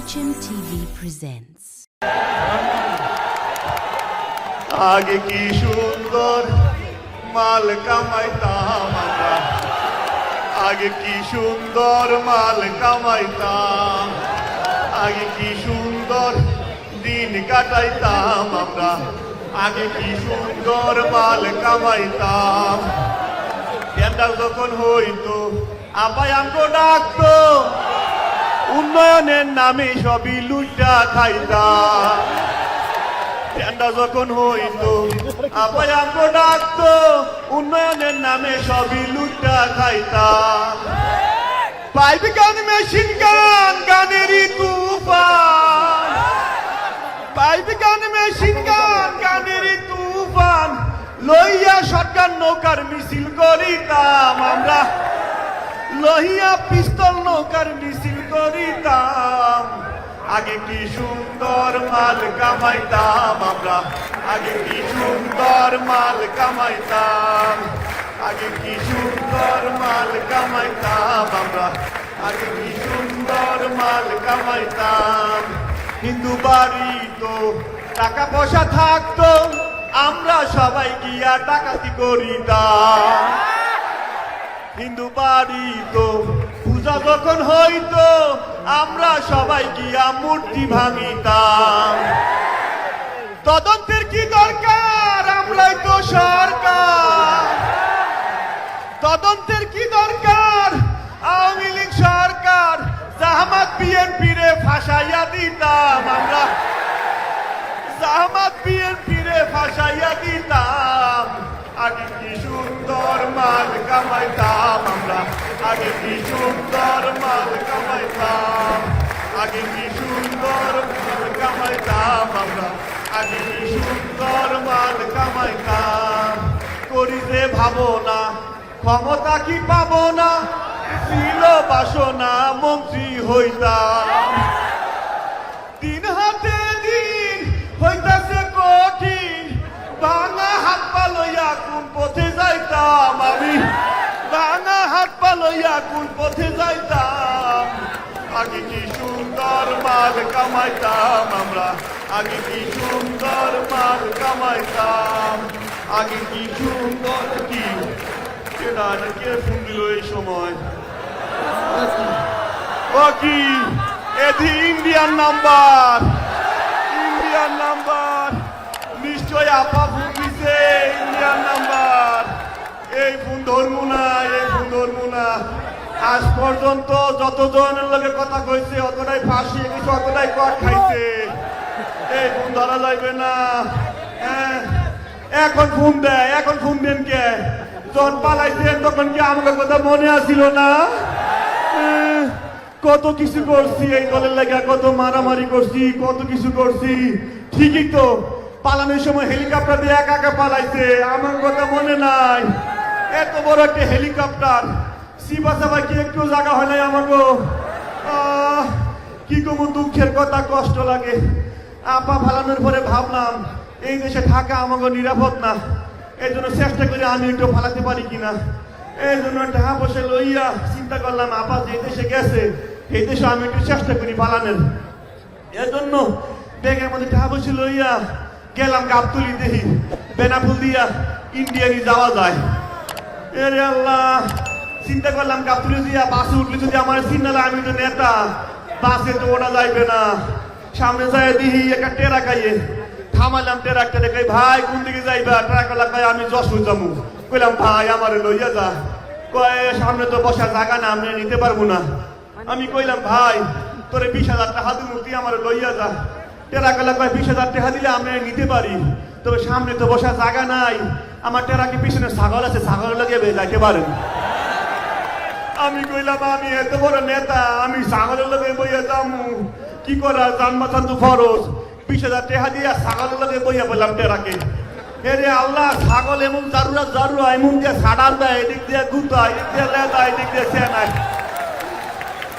HMTV presents. আগে কি সুন্দর মাল কামাইতাম আমরা। আগে কি সুন্দর মাল কামাইতাম আগে কি সুন্দর দিন কাটাইতাম আমরা। আগে কি সুন্দর মাল কামাইতাম কেনটা যখন হইতো আপাই আমগো ডাকতো উন্নয়নের নামে সবই লুইটা খাইতাম ঠান্ডা যখন হইতো আমগো ডাকতো উন্নয়নের নামে সবই লুটা খাইতা। পাইপ গান মেশিন গান গানেরই তুফান। পাইপ গান মেশিন গান গানেরই তুফান। লইয়া সরকার নৌকার মিছিল করিতাম আমরা। লহিয়া পিস্তল, নৌকার আগে কি সুন্দর মাল কামাইতাম আমরা? আগে কি সুন্দর মাল কামাইতাম? আগে কি সুন্দর মাল কামাইতাম আমরা? আগে কি সুন্দর মাল কামাইতাম? হিন্দু বাড়ি তো টাকা পয়সা থাকতো, আমরা সবাই গিয়া ডাকাতি করিতাম। হিন্দু বাড়ি তো পূজা যখন হইতো আমরা সবাই গিয়া মূর্তি ভাঙিতাম। তদন্তের কি দরকার? আমরাই তো সরকার। তদন্তের কি দরকার? আওয়ামী লীগ সরকার জাহামাত বিএনপি রে ফাঁসাইয়া দিতাম আমরা। জামাত বিএনপি রে ফাঁসাইয়া দিতাম। আগে কি সুন্দর মাল কামাইতাম আমরা। আগে কি সুন্দর মাল কামাইতাম? আগে কি সুন্দর মাল কামাইতাম আমরা? আগে কি সুন্দর মাল কামাইতাম? করিতে ভাবনা, ক্ষমতা কি পাবো না? ছিল বাসনা, মন্ত্রী হইতাম। লইয়া কোন পথে যাইতাম। আগে কি সুন্দর মাল কামাইতাম আমরা? আগে কি সুন্দর মাল কামাইতাম? আগে কি সুন্দর কি? কেডা কে ফোন দিল এই সময়? ও কি? এদি ইন্ডিয়ান নাম্বার। Indian number. নিশ্চয় আপা ফোন ইন্ডিয়ান নাম্বার। এই ফোন ধরবো না এই ফোন ধরবো না আজ পর্যন্ত যতজনের লগে কথা কইছে অতটাই ফাঁসি কিছু অতটাই কট খাইছে। এই ফোন ধরা যাইবে না। হ্যাঁ এখন ফোন দেয় এখন ফোন দেন কে? যখন পালাইছেন তখন কি আমাকে কথা মনে আসিল না? হ্যাঁ, কত কিছু করছি এই দলের লাগা কত মারামারি করছি কত কিছু করছি। ঠিকই তো পালানোর সময় হেলিকপ্টার দিয়ে একা একা পালাইছে আমার কথা মনে নাই। এত বড় একটা হেলিকপ্টার। সিবাসাবার কি একটু জায়গা হয় নাই আমাকে কি কমু দুঃখের কথা, কষ্ট লাগে। আপা ফালানোর পরে ভাবলাম, এই দেশে থাকা আমাকে নিরাপদ না। এই জন্য চেষ্টা করে আমি একটু ফালাতে পারি কিনা। এই জন্য টাকা বসে লইয়া চিন্তা করলাম, আপা যে দেশে গেছে এই দেশে আমি একটু চেষ্টা করি পালানের এর জন্য ব্যাগের মধ্যে টাকা বসে লইয়া গেলাম গাবতুলি দেখি বেনাপুল দিয়া ইন্ডিয়ানি যাওয়া যায়। এরে আল্লাহ, চিন্তা করলাম গাবতুলি দিয়া বাসে উঠলে যদি আমার চিন্তালে আমি তো নেতা, বাসে তো ওটা যাইবে না। সামনে যায় দিহি একটা টেরা খাইয়ে থামালাম টেরাকটা দেখাই ভাই, কোন দিকে যাইবা? ট্রাক লাগাই আমি যশোর যাব। কইলাম, ভাই, আমারে লইয়া যা। কয়, সামনে তো বসার জায়গা না, আমি নিতে পারব না। আমি কইলাম, ভাই, তোরে বিশ হাজার টাকা দিন তুই আমার লইয়া যা। টেরাকালা কয়, বিশ হাজার টাকা দিলে আমি নিতে পারি, তবে সামনে তো বসার জায়গা নাই। আমার টেরাকে পিছনে ছাগল আছে, ছাগল লাগিয়ে যাইতে পারেন। আমি কইলাম, আমি এত বড় নেতা, আমি ছাগলের লগে বইয়া যামু। কি করা জান মাথান তো ফরজ। বিশ হাজার টাকা দিয়ে ছাগলের লগে বইয়া বললাম টেরাকে। হেরে আল্লাহ, ছাগল এমন জারুরা জারুরা, এমন দিয়ে সাড়ান দেয়, এদিক দিয়ে গুতা, এদিক দিয়ে লেদা, এদিক দিয়ে সেনায়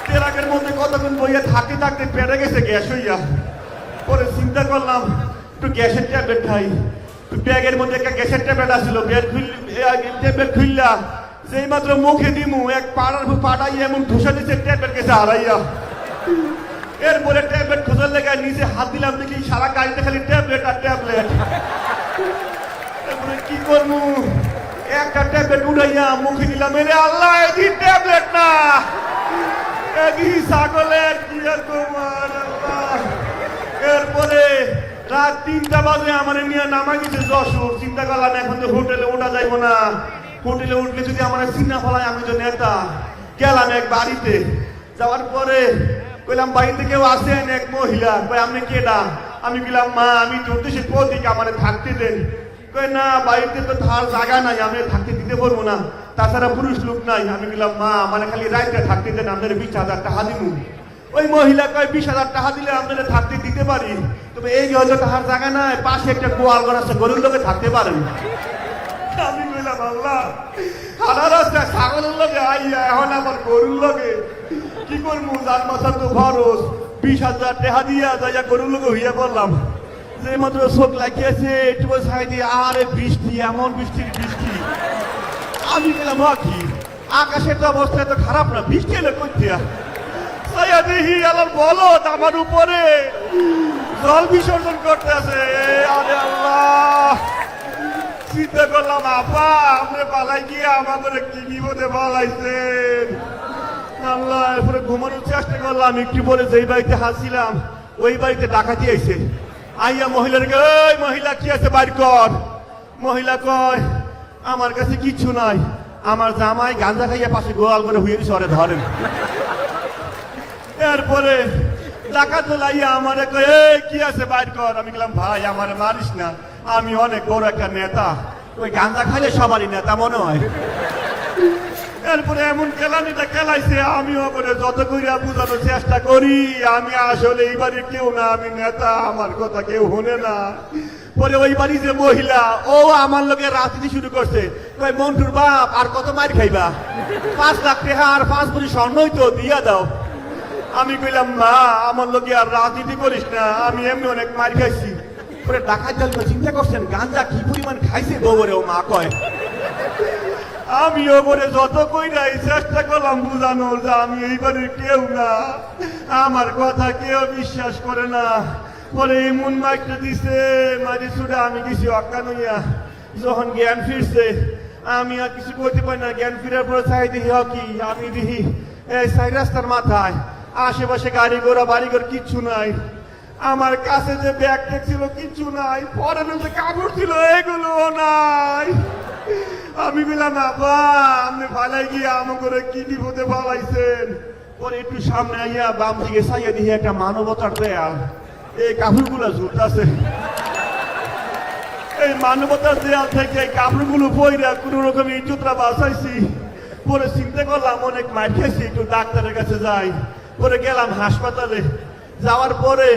টেরাকের মধ্যে কতক্ষণ বইয়া থাকতে থাকতে পেটে গেছে গ্যাস হইয়া। পরে চিন্তা করলাম, একটু গ্যাসের ট্যাবলেট খাই। ব্যাগের মধ্যে একটা গ্যাসের ট্যাবলেট আসছিল ব্যাগ ট্যাবলেট খুললা। যেই মাত্র মুখে দিমু, এক পাড়ার পাড়াই এমন ধুসা দিচ্ছে ট্যাবলেট গেছে হারাইয়া। এরপরে ট্যাবলেট খোঁজার লেগে নিচে হাত দিলাম দেখি সারা গাড়িতে খালি ট্যাবলেট আর ট্যাবলেট। এরপরে কি করব একটা ট্যাবলেট উড়াইয়া মুখে দিলাম, এরে আল্লাহ, এদি ট্যাবলেট না। এদি ছাগলের কি তোমার আল্লাহ। এরপরে রাত তিনটা বাজে, আমার নিয়ে নামা গেছে যশোর। চিন্তা করলাম, এখন তো হোটেলে ওঠা যাইব না। হোটেলে উঠলে যদি আমার চিন্তা ফলায়, আমি তো নেতা। গেলাম এক বাড়িতে। যাওয়ার পরে কইলাম, বাড়িতে কেউ আসেন এক মহিলা। কই আপনি কেডা? আমি গেলাম মা, আমি জ্যোতিষের প্রতীক আমার থাকতে দেন। কই না, বাড়িতে তো থার জায়গা নাই, আমি থাকতে দিতে পারব না। তাছাড়া পুরুষ লোক নাই। আমি গেলাম মা মানে খালি রাইতে থাকতে দেন, আপনার বিশ হাজার টাকা ওই মহিলা কয়, বিশ হাজার টাকা দিলে আপনারা থাকতে দিতে পারি। তবে এই হয়তো তাহার জায়গা নাই, পাশে একটা গোয়াল ঘর আছে, গরুর লোকে থাকতে পারেন আমি কইলাম, আল্লাহ সারা রাস্তা ছাগলের লগে আইয়া, এখন আমার গরুর লগে কি করব? যার মাথা তো খরচ। বিশ হাজার টাকা দিয়া যাইয়া গরুর লগে হইয়া পড়লাম। যে মাত্র চোখ লাগিয়েছে একটু সাই দিয়ে, আরে বৃষ্টি, এমন বৃষ্টির বৃষ্টি। আমি গেলাম "হা কি? আকাশের তো অবস্থা এত খারাপ না, বৃষ্টি এলে করতে সাইয়া দেখি আলার বলদ আমার উপরে। জল বিসর্জন করতে আছে। আরে আল্লাহ। চিন্তা করলাম, আপা আপনি পালাই গিয়ে আমাদের কি বিপদে পালাইছেন আল্লাহ, এরপরে ঘুমানোর চেষ্টা করলাম, একটু পরে যেই বাড়িতে হাসছিলাম ওই বাড়িতে ডাকাতি আইছে। আইয়া মহিলার ওই মহিলা, কি আছে? বাইর কর। মহিলা কয়, আমার কাছে কিচ্ছু নাই। আমার জামাই গাঞ্জা খাইয়া পাশে গোয়াল করে হুইয়ে সরে ধরেন। এরপরে ডাকাত লাইয়া আমারে কয় কি আছে? বাইর কর। আমি গেলাম ভাই, আমারে মারিস না। আমি অনেক বড় একটা নেতা। ওই গাঞ্জা খাইলে সবারই নেতা মনে হয়। এরপরে এমন কেলানিটা খেলাইছে, আমিও করে যত করিয়া বুঝানোর চেষ্টা করি, আমি আসলে এই বাড়ির কেউ না, আমি নেতা, আমার কথা কেউ শুনে না। পরে ওই বাড়ি যে মহিলা, ও আমার লোকে রাজনীতি শুরু করছে। মন্টুর বাপ, আর কত মার খাইবা? পাঁচ লাখ টাকা আর পাঁচ বড়ি স্বর্ণই তো দিয়া দাও। আমি কইলাম, মা, আমার লোকে আর রাজনীতি করিস না, আমি এমনি অনেক মার খাইছি। পরে ডাকাত দল চিন্তা করছেন গাঞ্জা কি পরিমাণ খাইছে গোবরে, ও মা কয়। আমি ওপরে যত কইরাই চেষ্টা করলাম বুঝানোর যে আমি এই বাড়ির কেউ না। আমার কথা কেউ বিশ্বাস করে না। পরে এমন মাইকটা দিছে, মারি ছুড়ে আমি কিছু অজ্ঞান হইয়া। যখন জ্ঞান ফিরছে, আমি আর কিছু করতে পারি না, জ্ঞান ফিরার পরে চাই দিহি হ কি আমি দিহি। এই সাই রাস্তার মাথায়। আশেপাশে গাড়ি ঘোড়া বাড়ি ঘর কিচ্ছু নাই। আমার কাছে যে ব্যাগ ট্যাগ ছিল কিচ্ছু নাই। পরে যে কাপড় ছিল, এগুলো নাই। আমি বললাম বাবা আপনি ফালাই গিয়ে আমার করে কি বিপদে ফালাইছেন? পরে একটু সামনে আইয়া বাম দিকে সাইয়া দিয়ে একটা মানবতার দেয়াল। এই কাপড়গুলো ঝুলতেছে এই মানবতার দেয়াল থেকে এই কাপড়গুলো পইরা কোনো রকম ইজ্জতরা বাঁচাইছি। পরে চিন্তা করলাম, অনেক মার খেয়েছি, একটু ডাক্তারের কাছে যাই। পরে গেলাম হাসপাতালে। যাওয়ার পরে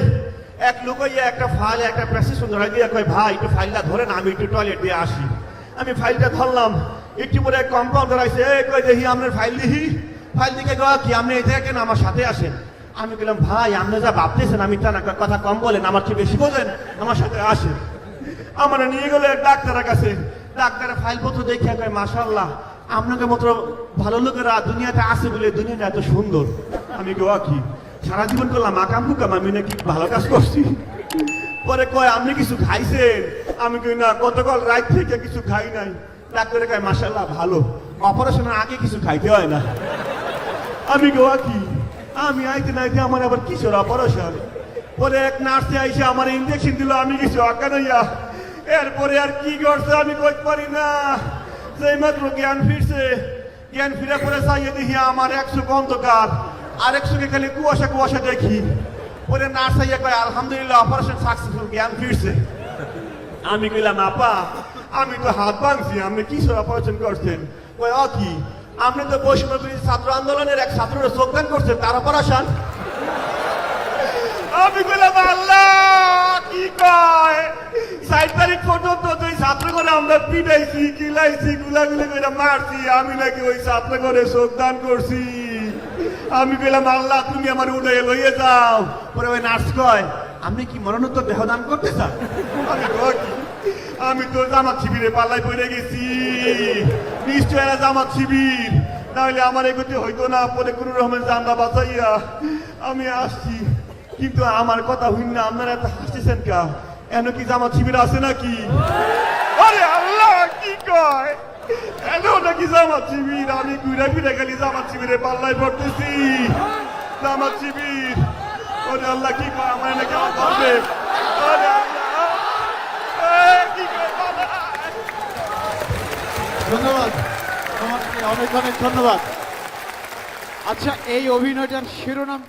এক লোক ইয়ে একটা ফাইল একটা প্রেসক্রিপশন ধরে দিয়ে কয়, ভাই, একটু ফাইলটা ধরেন আমি একটু টয়লেট দিয়ে আসি। আমি ফাইলটা ধরলাম। একটু পরে কম্পাউন্ডার আছে এ কই দেখি আপনার ফাইল দেখি? ফাইল দিকে গা কি, আপনি এই দেখেন আমার সাথে আসেন? আমি বললাম, ভাই, আপনি যা ভাবতেছেন, আমি তা না, কথা কম বলেন, আমার চেয়ে বেশি বলেন আমার সাথে আসেন। আমার নিয়ে গেলে ডাক্তারের কাছে। ডাক্তারের ফাইলপত্র দেখে কয় মাশাল্লাহ আপনাকে মতো ভালো লোকেরা দুনিয়াতে আছে বলে দুনিয়াটা এত সুন্দর। আমি গোয়া কি সারা জীবন করলাম আকাম কুকাম আমি নাকি ভালো কাজ করছি। পরে কয়, আপনি কিছু খাইছেন? আমি কই, না, গতকাল রাত থেকে কিছু খাই নাই। ডাক্তারে কয় মাশাল্লাহ ভালো। অপারেশনের আগে কিছু খাইতে হয় না। আমি গোয়া কি আমি আইতে নাইতে আমার আবার কিশোর অপারেশন? পরে এক নার্সে আইসে আমার ইঞ্জেকশন দিল, আমি কিছু অজ্ঞান হইয়া এরপরে আর কি করছে আমি কই পারি না। মাত্র জ্ঞান ফিরছে, জ্ঞান ফিরে পরে চাইয়ে আমার একশো অন্ধকার আর একশোকে খালি কুয়াশা কুয়াশা দেখি। পরে নার্স আইয়া কয়, আলহামদুলিল্লাহ অপারেশন সাকসেসফুল জ্ঞান ফিরছে। আমি কইলাম, আপা, আমি তো হাত ভাঙছি, আপনি কিশোর অপারেশন করছেন? কই অ কি, আপনি তো বিরোধী ছাত্র আন্দোলনের এক ছাত্ররা যোগদান করছেন, তার অপারেশন আমি কইলাম, আল্লাহ, কি কয়? তারিখ পর্যন্ত ছাত্র করে আমরা পিটাইছি, কিলাইছি, গুলাগুলি করে মারছি। আমি নাকি ওই ছাত্র করে যোগদান করছি। আমি কইলাম, আল্লাহ, তুমি আমার উদয়ে লইয়ে যাও। পরে ওই নার্স কয়, আপনি কি মরণোত্তর দেহদান করতে চান আমি? আমি তো জামাত শিবিরে পাল্লাই পড়ে গেছি। নিশ্চয় জামাত শিবির। নাহলে আমার এগোতে হইতো না। পরে কোন রকমের জানলা বাঁচাইয়া আমি আসছি। কিন্তু আমার কথা হইন না। আপনারা হাসতেছেন কা এন কি জামাত শিবির আছে নাকি? আরে আল্লাহ, কি কয়? এন নাকি জামাত শিবির? আমি ঘুরে ফিরে খালি জামাত শিবিরে পাল্লায় পড়তেছি। জামাত শিবির, ওরে আল্লাহ, কি কয়? আমার নাকি আমার ধরবে আরে আল্লাহ কি কয়? ধন্যবাদ। তোমাকে অনেক অনেক ধন্যবাদ। আচ্ছা এই অভিনয়টার শিরোনাম?